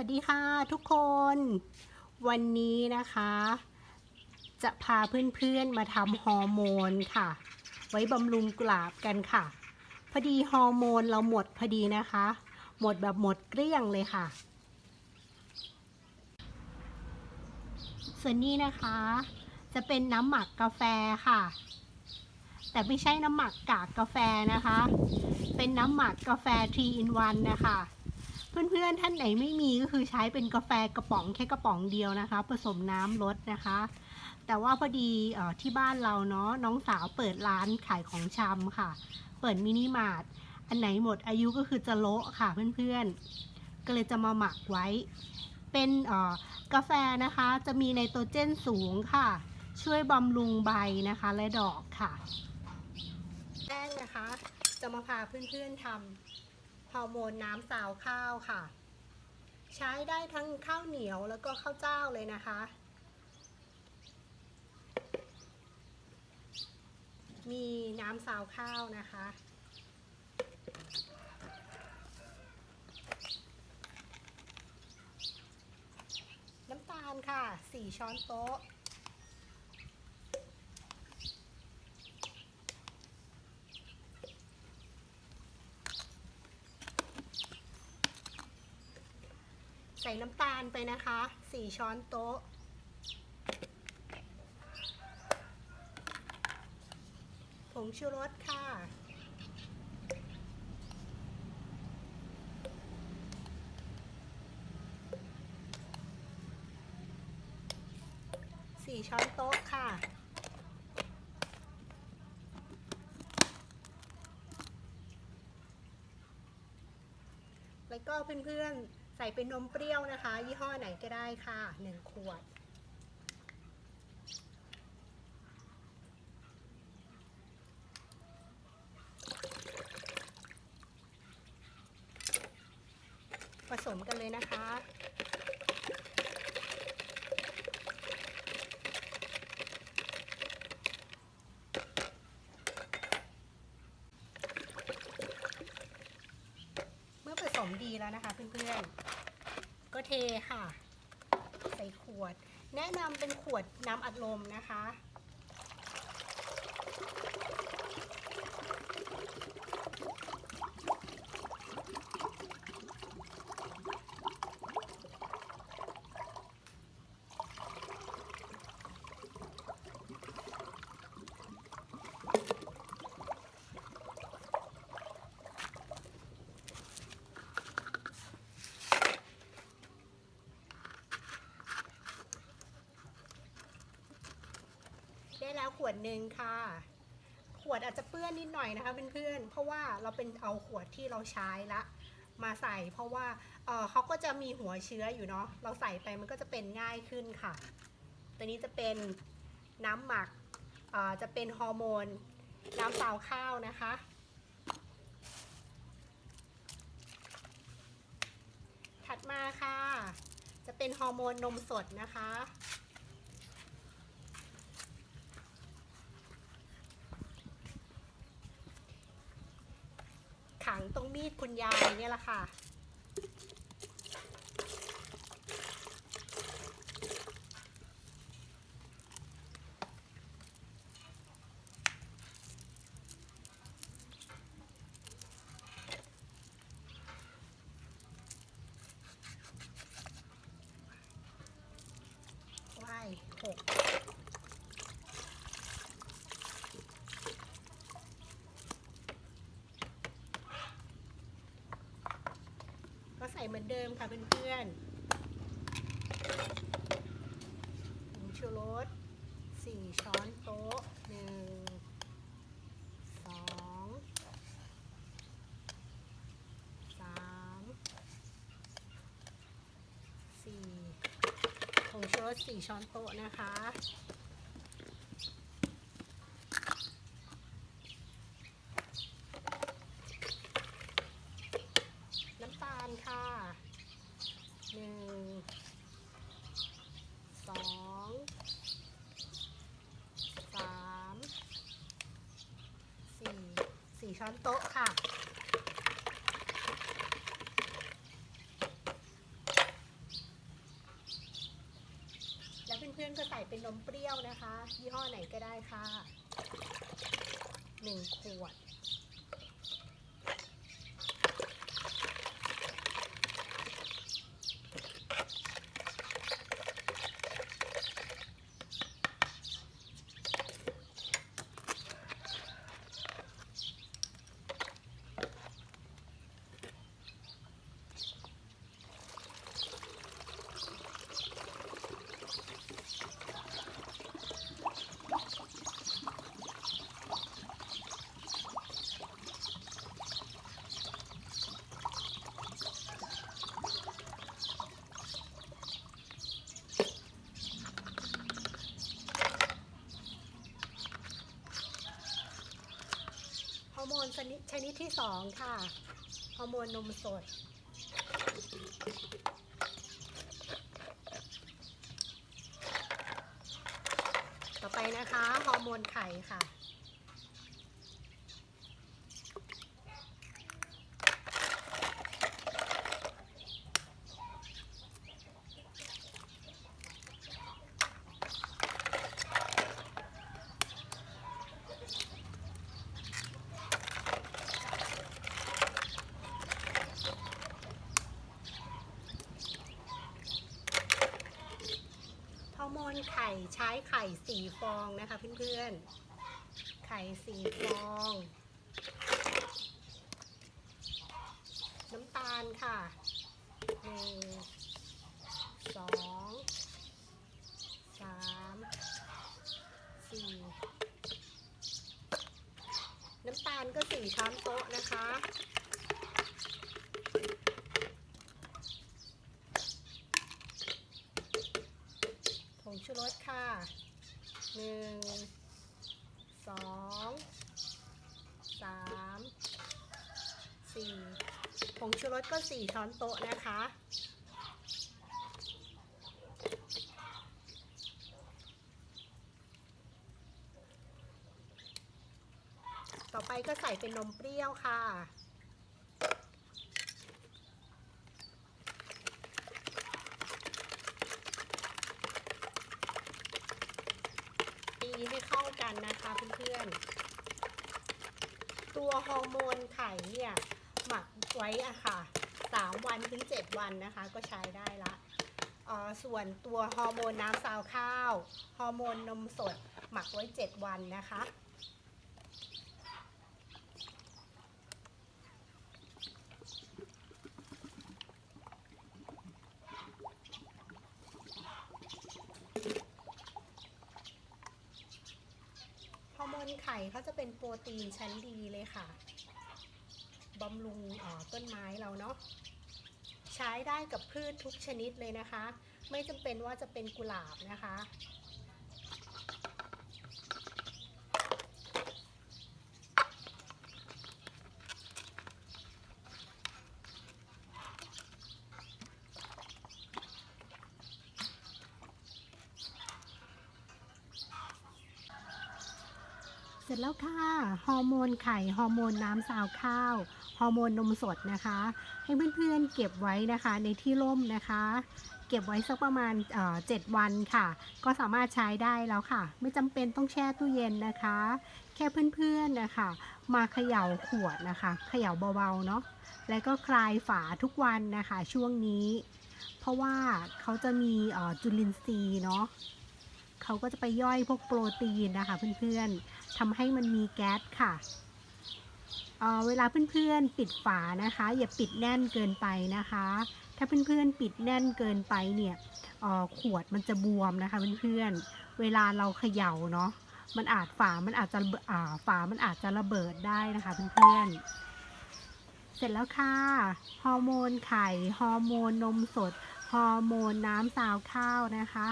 วัสดีค่ะทุกคน วันนี้นะคะ จะพาเพื่อนๆมาทำฮอร์โมนค่ะ ไว้บำรุงกลาบกันค่ะ พอดีฮอร์โมนเราหมดพอดีนะคะ หมดแบบหมดเกลี้ยงเลยค่ะ ส่วนนี้นะคะ จะเป็นน้ำหมักกาแฟค่ะ แต่ไม่ใช่น้ำหมักกากกาแฟนะคะ เป็นน้ำหมักกาแฟ 3 in 1 นะคะ เพื่อนๆท่านไหนไม่มีก็คือใช้เป็นกาแฟกระป๋องแค่กระป๋องเดียวนะคะ ผสมน้ำลดนะคะ แต่ว่าพอดีออที่บ้านเราเนาะน้องสาวเปิดร้านขายของชำค่ะ เปิดมินิมาร์ทอันไหนหมดอายุก็คือจะโละค่ะเพื่อนๆ ก็เลยจะมาหมักไว้ เป็นกาแฟนะคะจะมีไนโตรเจนสูงค่ะ ช่วยบำรุงใบนะคะและดอกค่ะแรกนะคะจะมาพาเพื่อนๆทำ ฮอร์โมนน้ำสาวข้าวค่ะ ใช้ได้ทั้งข้าวเหนียวแล้วก็ข้าวเจ้าเลยนะคะ มีน้ำสาวข้าวนะคะน้ำตาลค่ะ 4 ช้อนโต๊ะ ส่น้ำตาลไปนะคะ 4 ช้อนโต๊ะ ผงชูรสค่ะ สี่ช้อนโต๊ะค่ะแล้วก็เพื่อนๆ ใส่เป็นนมเปรี้ยวนะคะ ยี่ห้อไหนก็ได้ค่ะ 1 ขวด ผสมกันเลยนะคะ เมื่อผสมดี แล้วนะคะเพื่อนๆ ก็เทค่ะ ใส่ขวด แนะนำเป็นขวดน้ำอัดลมนะคะ ขวดหนึ่งค่ะ ขวดอาจจะเปื้อนนิดหน่อยนะคะเพื่อนๆเพราะว่าเราเป็นเอาขวดที่เราใช้ละมาใส่เพราะว่าเเขาก็จะมีหัวเชื้ออยู่เนาะเราใส่ไปมันก็จะเป็นง่ายขึ้นค่ะ ตัวนี้จะเป็นน้ำหมักจะเป็นฮอร์โมน น้ำสาวข้าวนะคะ ถัดมาค่ะ จะเป็นฮอร์โมนนมสดนะคะ ขังตรงมีดคุณยายเนี่ยแหละค่ะว่ายหก ก็ใส่ เหมือนเดิมค่ะเพื่อนๆผงชูรสสี่ช้อนโต๊ะหนึ่งสองสามสี่ผงชูรสสี่ช้อนโต๊ะนะคะ้นโต๊ะค่ะ แล้วเพื่อนๆก็ใส่เป็นนมเปรี้ยวนะคะ ยี่ห้อไหนก็ได้ค่ะหนึ่งขวด นิดที่สองค่ะฮอร์โมนนมสด ต่อไปนะคะฮอร์โมนไข่ค่ะ ฮอร์โมนไข่ใช้ ไข่สี่ฟองนะคะเพื่อนๆ ไข่สี่ฟอง น้ำตาลค่ะหนึ่งสองสามสี่น้ำตาลก็สี่ช้อนโต๊ะนะคะ ชูรสค่ะหนึ่งสองสามสี่ผงชูรสก็สี่ช้อนโต๊ะนะคะ ต่อไปก็ใส่เป็นนมเปรี้ยวค่ะ ตีให้เข้า กันนะคะเพื่อนๆ ตัวฮอร์โมนไข่เนี่ยหมักไว้อะค่ะสามวันถึงเจ็ดวันนะคะ ก็ใช้ได้ละส่วนตัวฮอร์โมนน้ำซาวข้าว ฮอร์โมนนมสด หมักไว้ 7 วันนะคะ ฮอนไข่เขาจะเป็นโปรตีนชั้นดีเลยค่ะบำรุงต้นไม้เราเนาะใช้ได้กับพืชทุกชนิดเลยนะคะ ไม่จำเป็นว่าจะเป็นกุหลาบนะคะ เสร็จแล้วค่ะฮอร์โมนไข่ฮอร์โมนน้ำซาวข้าวฮอร์โมนนมสดนะคะ ให้เพื่อนๆเก็บไว้นะคะในที่ร่มนะคะ เก็บไว้สักประมาณเอ่อ7วันค่ะ ก็สามารถใช้ได้แล้วค่ะ ไม่จำเป็นต้องแช่ตู้เย็นนะคะ แค่เพื่อนๆนะคะ มาเขย่าขวดนะคะ เขย่าเบาๆเนาะแล้วก็คลายฝาทุกวันนะคะช่วงนี้ เพราะว่าเขาจะมีจุลินทรีย์เนาะ เขาก็จะไปย่อยพวกโปรตีนนะคะเพื่อนๆทำให้มันมีแก๊สค่ะเออเวลาเพื่อนๆปิดฝานะคะ อย่าปิดแน่นเกินไปนะคะ ถ้าเพื่อนๆปิดแน่นเกินไปเนี่ยเออขวดมันจะบวมนะคะเพื่อนๆเวลาเราเขย่าเนาะมันอาจฝา มันอาจจะะเบิดอ่าฝา มันอาจจะระเบิดได้นะคะเพื่อนๆ เสร็จแล้วค่ะ ฮอร์โมนไข่ ฮอร์โมนนมสด ฮอร์โมนน้ำซาวข้าวนะคะ